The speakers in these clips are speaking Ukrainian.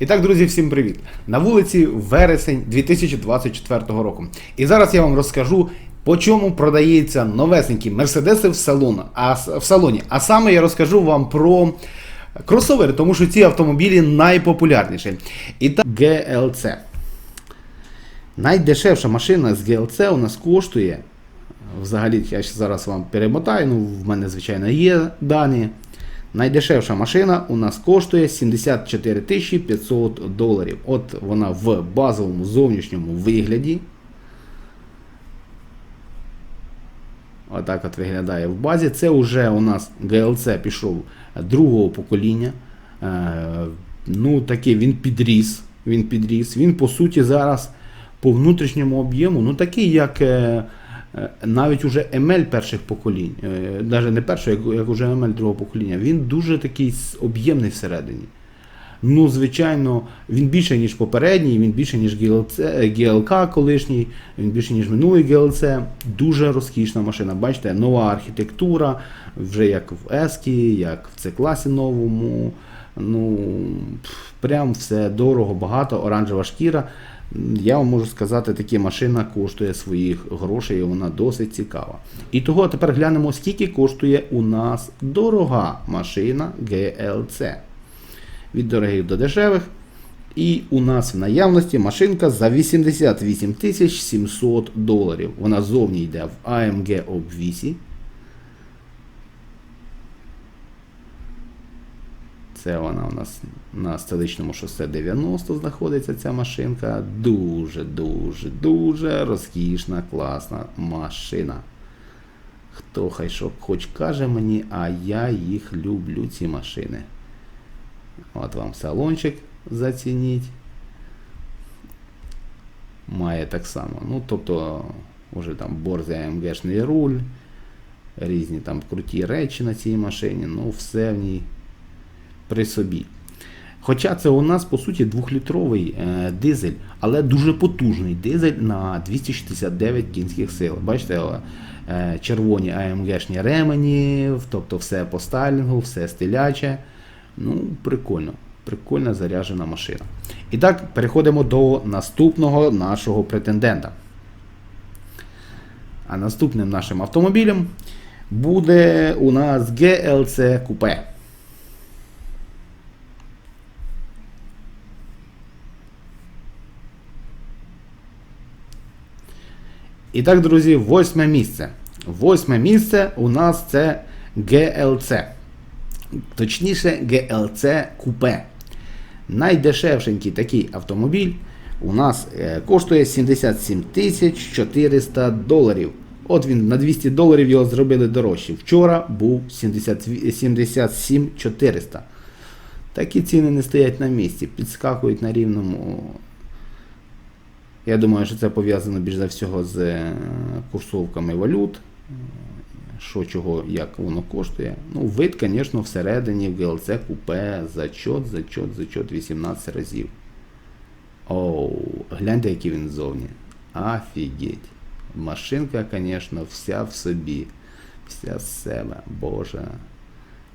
І так, друзі, всім привіт! На вулиці вересень 2024 року. І зараз я вам розкажу, по чому продається новесенькі мерседеси в салоні. А, в салоні. а саме я розкажу вам про кросовери, тому що ці автомобілі найпопулярніші. І так, GLC. Найдешевша машина з GLC у нас коштує. Взагалі, я зараз вам перемотаю, ну, в мене, звичайно, є дані. Найдешевша машина у нас коштує 74 тисячі 500 доларів. От вона в базовому зовнішньому вигляді. Отак от виглядає в базі. Це вже у нас GLC пішов другого покоління. Е, ну, такий він підріс. Він підріс. Він, по суті, зараз по внутрішньому об'єму, ну такий, як е, навіть уже ML перших поколінь, е, навіть не першого, як, уже ML другого покоління, він дуже такий об'ємний всередині. Ну, звичайно, він більше, ніж попередній, він більше, ніж GLC, е, GLK колишній, він більше, ніж минулий GLC. Дуже розкішна машина. Бачите, нова архітектура, вже як в S, як в C-класі новому. Ну, прям все дорого, багато, оранжева шкіра. Я вам можу сказати, такі машина коштує своїх грошей, і вона досить цікава. І того тепер глянемо, скільки коштує у нас дорога машина GLC від дорогих до дешевих. І у нас в наявності машинка за 88 700 доларів. Вона зовні йде в AMG обвісі. Це вона у нас на столичному шосе 90 знаходиться ця машинка. Дуже, дуже, розкішна, класна машина. Хто хай що хоч каже мені, а я їх люблю, ці машини. От вам салончик зацініть. Має так само. Ну, тобто, уже там борзий АМГшний руль, різні там круті речі на цій машині, ну все в ній при собі. Хоча це у нас, по суті, двохлітровий е, дизель, але дуже потужний дизель на 269 кінських сил. Бачите, е, червоні АМГшні ремені, тобто все по стайлінгу, все стиляче. Ну, прикольно. Прикольна заряджена машина. І так, переходимо до наступного нашого претендента. А наступним нашим автомобілем буде у нас GLC Coupe. І так, друзі, восьме місце. Восьме місце у нас це GLC. Точніше, GLC Coupe. Найдешевшенький такий автомобіль у нас е, коштує 77 тисяч 400 доларів. От він на 200 доларів його зробили дорожче. Вчора був 70 77 400. Такі ціни не стоять на місці, підскакують на рівному. Я думаю, що це пов'язано більш за всього з е, курсовками валют. Що чого, як воно коштує. Ну, вид, звісно, всередині в GLC купе зачот, зачот, зачот 18 разів. Оу, гляньте, який він ззовні. Офігеть. Машинка, звісно, вся в собі. Вся з себе. Боже.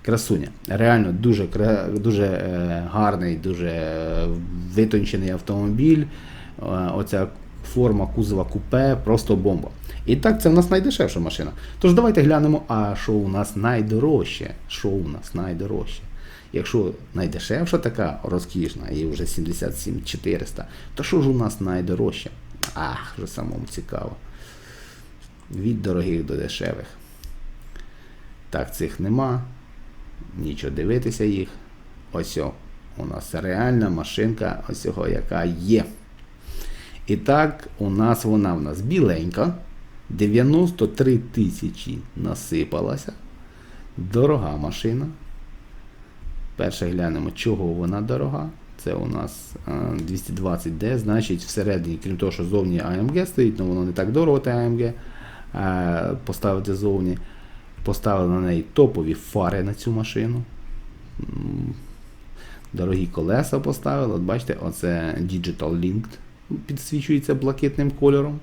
Красуня. Реально дуже дуже е, гарний, дуже е, витончений автомобіль. Е, оця форма кузова купе, просто бомба. І так, це в нас найдешевша машина. Тож давайте глянемо, а що у нас найдорожче. Що у нас найдорожче? Якщо найдешевша така розкішна, і вже 77 400, то що ж у нас найдорожче? Ах, вже самому цікаво. Від дорогих до дешевих. Так, цих нема. Нічого дивитися їх. Ось у нас реальна машинка, ось цього, яка є. І так, у нас вона в нас біленька. 93 тисячі насипалася. Дорога машина. Перше глянемо, чого вона дорога. Це у нас е, 220D, значить всередині, крім того, що зовні AMG стоїть, ну воно не так дорого, те AMG. е, Поставити зовні. Поставили на неї топові фари на цю машину. Дорогі колеса поставили. От бачите, оце Digital Linked підсвічується блакитним кольором.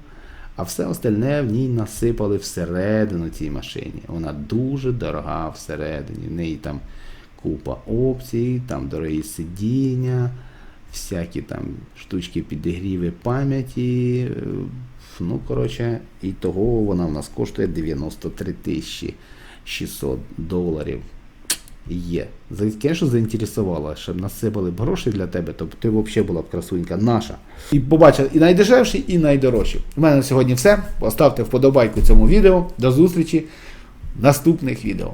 А все остальне в ній насипали всередину цій машині. Вона дуже дорога всередині. В неї там купа опцій, там дорогі сидіння, всякі там штучки підігріви пам'яті. е, Ну, коротше, і того вона в нас коштує 93 тисячі 600 доларів. Є. Звісно, заінтересувала, щоб насипали б гроші для тебе, то ти взагалі була б красунька наша. І побачила і найдешевші, і найдорожчі. У мене на сьогодні все. Поставте вподобайку цьому відео. До зустрічі в наступних відео.